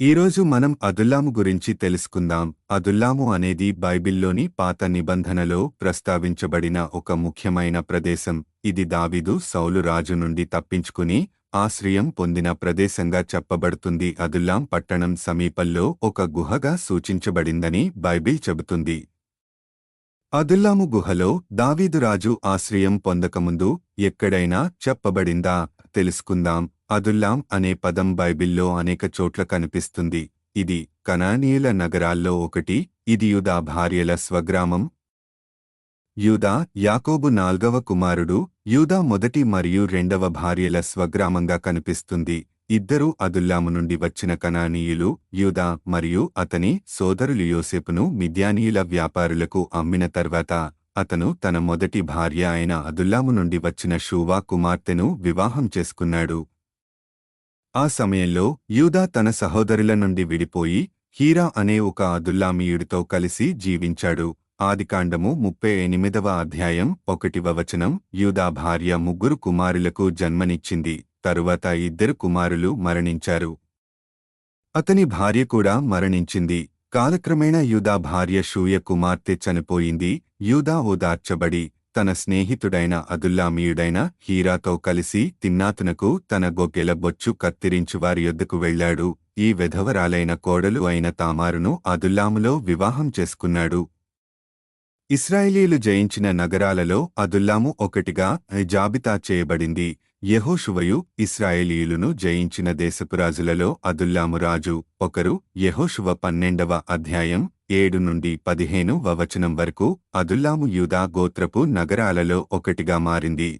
ఈరోజు మనం అదుల్లాము గురించి తెలుసుకుందాం. అదుల్లాము అనేది బైబిల్లోని పాత నిబంధనలో ప్రస్తావించబడిన ఒక ముఖ్యమైన ప్రదేశం. ఇది దావీదు సౌలు రాజు నుండి తప్పించుకుని ఆశ్రయం పొందిన ప్రదేశంగా చెప్పబడుతుంది. అదుల్లాం పట్టణం సమీపంలో ఒక గుహగా సూచించబడిందని బైబిల్ చెబుతుంది. అదుల్లాము గుహలో దావీదు రాజు ఆశ్రయం పొందకముందు ఎక్కడైనా చెప్పబడిందా? తెలుసుకుందాం. అదుల్లాం అనే పదం బైబిల్లో అనేక చోట్ల కనిపిస్తుంది. ఇది కనానీయుల నగరాల్లో ఒకటి ఇది యుదా భార్యల స్వగ్రామం. యూదా యాకోబు నాల్గవ కుమారుడు యూదా మొదటి మరియు రెండవ భార్యల స్వగ్రామంగా కనిపిస్తుంది. ఇద్దరూ అదుల్లాము నుండి వచ్చిన కనానీయులు యూదా మరియు అతని సోదరులు యోసెపును మిద్యానీయుల వ్యాపారులకు అమ్మిన తర్వాత అతను తన మొదటి భార్య అయిన అదుల్లాము నుండి వచ్చిన షూవా కుమార్తెను వివాహం చేసుకున్నాడు. ఆ సమయంలో యూదా తన సహోదరుల నుండి విడిపోయి హీరా అనే ఒక అదుల్లామీయుడితో కలిసి జీవించాడు. ఆదికాండము ముప్పై ఎనిమిదవ అధ్యాయం ఒకటివ వచనం యూదా భార్య ముగ్గురు కుమారులకు జన్మనిచ్చింది. తరువాత ఇద్దరు కుమారులు మరణించారు. అతని భార్య కూడా మరణించింది. కాలక్రమేణా యూదా భార్య షూయ కుమార్తె చనిపోయింది. యూదా ఓదార్చబడి తన స్నేహితుడైన అదుల్లామీయుడైన హీరాతో కలిసి తిన్నాతునకు తన గొగ్గెల బొచ్చు కత్తిరించు వారి యొద్దకు వెళ్ళాడు ఈ విధవరాలైన కోడలు అయిన తామారును అదుల్లాములో వివాహం చేసుకున్నాడు. ఇస్రాయేలీలు జయించిన నగరాలలో అదుల్లాము ఒకటిగా జాబితా చేయబడింది. యహోషువయు ఇస్రాయేలీయులను జయించిన దేశపురాజులలో అదుల్లాము రాజు ఒకరు యహోషువ పన్నెండవ అధ్యాయం ఏడు నుండి పదిహేను వవచనం వరకు అదుల్లాము యూదా గోత్రపు నగరాలలో ఒకటిగా మారింది.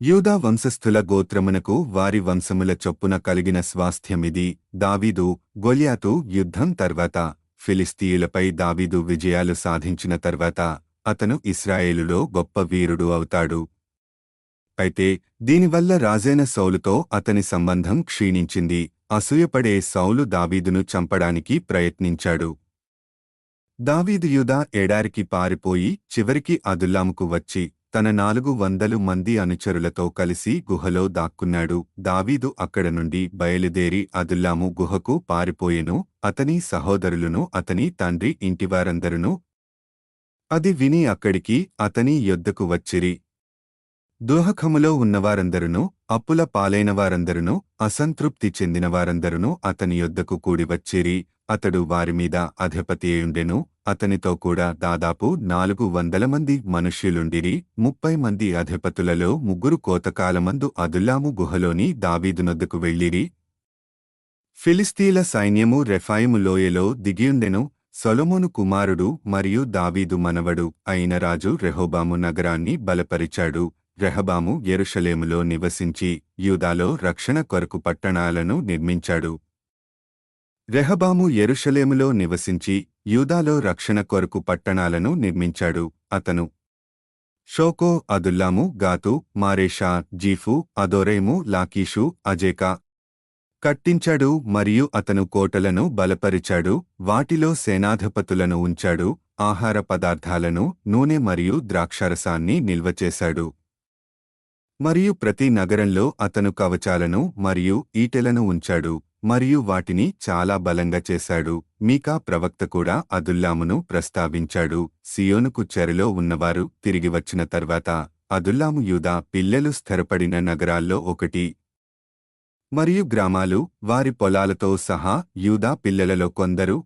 యూదా వంశస్థుల గోత్రమునకు వారి వంశముల చొప్పున కలిగిన స్వాస్థ్యమిది. దావీదు గొలియాతు యుద్ధం తర్వాత ఫిలిస్తీయులపై దావీదు విజయాలు సాధించిన తర్వాత అతను ఇస్రాయేలులో గొప్ప వీరుడు అవుతాడు. అయితే దీనివల్ల రాజైన సౌలుతో అతని సంబంధం క్షీణించింది. అసూయపడే సౌలు దావీదును చంపడానికి ప్రయత్నించాడు. దావీదు ఎడారికి పారిపోయి చివరికి అదుల్లాముకు వచ్చి తన నాలుగు వందలు మంది అనుచరులతో కలిసి గుహలో దాక్కున్నాడు. దావీదు అక్కడ నుండి బయలుదేరి అదుల్లాము గుహకు పారిపోయెను అతని సహోదరులను అతని తండ్రి ఇంటివారందరును అది విని అక్కడికి అతని యొద్దకు వచ్చిరి. దుహఖములో ఉన్నవారందరును అప్పుల పాలైనవారందరును అసంతృప్తి చెందినవారందరును అతని యొద్దకు కూడివచ్చిరి అతడు వారిమీద అధిపతియుండెను అతనితో కూడా దాదాపు నాలుగు వందల మంది మనుష్యులుండిరి. ముప్పై మంది అధిపతులలో ముగ్గురు కోతకాలమందు అదుల్లాము గుహలోని దావీదునొద్దకు వెళ్ళిరి. ఫిలిస్తీల సైన్యము రెఫాయిము లోయలో దిగియుండెను. సొలొమోను కుమారుడు మరియు దావీదు మనవడు అయిన రాజు రెహోబాము నగరాన్ని బలపరిచాడు. రెహబాము ఎరుషలేములో నివసించి యూదాలో రక్షణ కొరకు పట్టణాలను నిర్మించాడు. రెహబాము ఎరుషలేములో నివసించి యూదాలో రక్షణ కొరకు పట్టణాలను నిర్మించాడు. అతను షోకో అదుల్లాము గాతు మారేషా జీఫు అదోరేము లాకీషు అజేకా కట్టించాడు మరియు అతను కోటలను బలపరిచాడు. వాటిలో సేనాధిపతులను ఉంచాడు. ఆహార పదార్థాలను నూనె మరియు ద్రాక్షరసాన్ని నిల్వచేశాడు మరియు ప్రతి నగరంలో అతను కవచాలను మరియు ఈటెలను ఉంచాడు. మరియు వాటిని చాలా బలంగా చేశాడు. మీకా ప్రవక్త కూడా అదుల్లామును ప్రస్తావించాడు. సియోనుకు చెరలో ఉన్నవారు తిరిగి వచ్చిన తర్వాత అదుల్లాము యూదా పిల్లలు స్థిరపడిన నగరాల్లో ఒకటి మరియు గ్రామాలు వారి పొలాలతో సహా యూదా పిల్లలలో కొందరు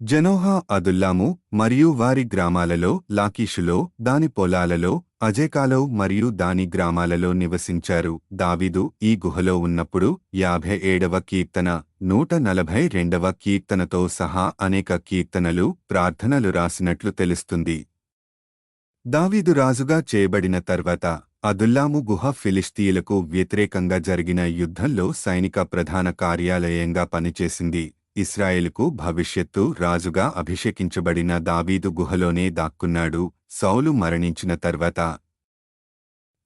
జనోహా అదుల్లాము మరియు వారి గ్రామాలలో లాకీషులో దాని పొలాలలో అజేకాలో మరియు దాని గ్రామాలలో నివసించారు. దావీదు ఈ గుహలో ఉన్నప్పుడు యాభై ఏడవ కీర్తన నూట నలభై రెండవ కీర్తనతో సహా అనేక కీర్తనలు ప్రార్థనలు రాసినట్లు తెలుస్తుంది. దావీదు రాజుగా చేయబడిన తర్వాత అదుల్లాము గుహ ఫిలిస్తీయులకు వ్యతిరేకంగా జరిగిన యుద్ధంలో సైనిక ప్రధాన కార్యాలయంగా పనిచేసింది. ఇస్రాయేల్కు భవిష్యత్తు రాజుగా అభిషేకించబడిన దావీదు గుహలోనే దాక్కున్నాడు సౌలు మరణించిన తర్వాత.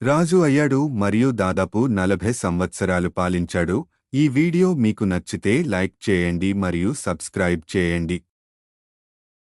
రాజు అయ్యాడు మరియు దాదాపు నలభై సంవత్సరాలు పాలించాడు. ఈ వీడియో మీకు నచ్చితే లైక్ చేయండి మరియు సబ్స్క్రైబ్ చేయండి.